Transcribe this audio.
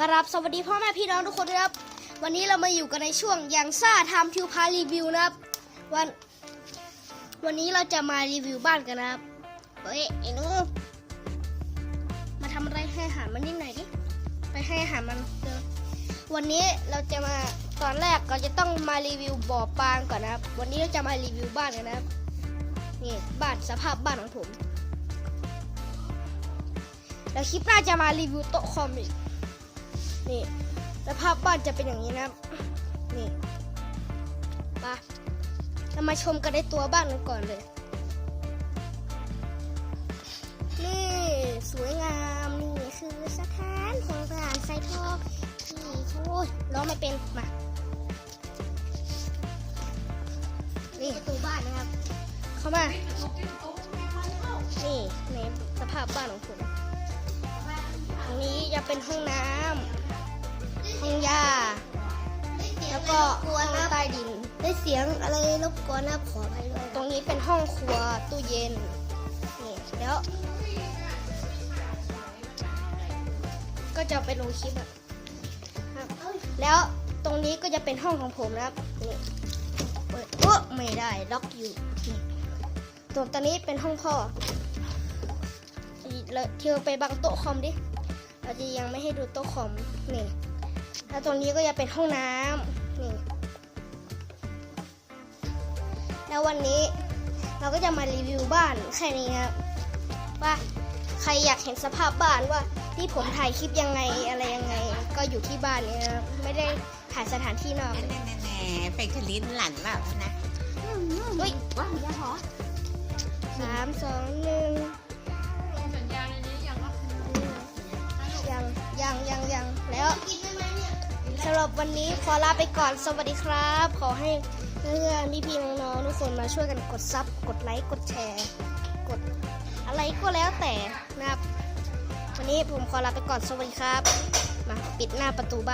กราบสวัสดีพ่อแม่พี่น้องทุกคนนะครับ วันนี้เรามาอยู่กันในช่วงยังซ่าทำทิวพารีวิวนะครับ วันวันนี้เราจะมารีวิวบ้านกันนะครับ เฮ้ยไอ้นูมาทำอะไรให้อาหารมันนิดหน่อยดิไปให้อาหารมันเร็ววันนี้เราจะมาตอนแรกเราจะต้องมารีวิวบ่อปลาก่อนนะครับ วันนี้เราจะมารีวิวบ้านกันนะครับนี่บ้านสภาพบ้านของผมแล้วคลิปหน้าจะมารีวิวโต๊ะคอมอีก นี่สภาพบ้านจะเป็นอย่างนี้นะนี่ไปเรามาชมกันในตัวบ้านกันก่อนเลย นี่สวยงามนี่คือสถานของทหารไซทองที่โอ้ยร้องไม่เป็นมานี่ประตูบ้านนะครับ เข้ามา นี่ในสภาพบ้านของผมตรงนี้จะเป็นห้องน้ำ ห้องยา แล้วก็ห้องใต้ดินได้เสียงอะไรรบกวนนะขอไปด้วยตรงนี้เป็นห้องครัวตู้เย็นนี่แล้ว ก็จะไปลงคลิปอะครับแล้วตรงนี้ก็จะเป็นห้องของผมนะครับนี่เปิดโอ้ไม่ได้ล็อกอยู่นี่ตรงตอนนี้เป็นห้องพ่อแล้วเที่ยวไปบังโต๊ะคอมดิเราจะยังไม่ให้ดูโต๊ะคอมนี่ แล้วตรงนี้ก็จะเป็นห้องน้ำนี่ แล้ววันนี้เราก็จะมารีวิวบ้านแค่นี้ครับว่าใครอยากเห็นสภาพบ้านว่าที่ผมถ่ายคลิปยังไงอะไรยังไง ก็อยู่ที่บ้านเนี่ยนะครับไม่ได้ถ่ายสถานที่นอกแน่แน่ๆไปคลินหลันเปล่านะเฮ้ย ว่ายาหอสามสองหนึ่งยังยังยังยังแล้ว สำหรับวันนี้ขอลาไปก่อนสวัสดีครับ ขอให้เพื่อนๆพี่น้องๆทุกคนมาช่วยกันกดซับกดไลค์กดแชร์ กดอะไรก็แล้วแต่นะครับ วันนี้ผมขอลาไปก่อนสวัสดีครับ มาปิดหน้าประตูบ้าน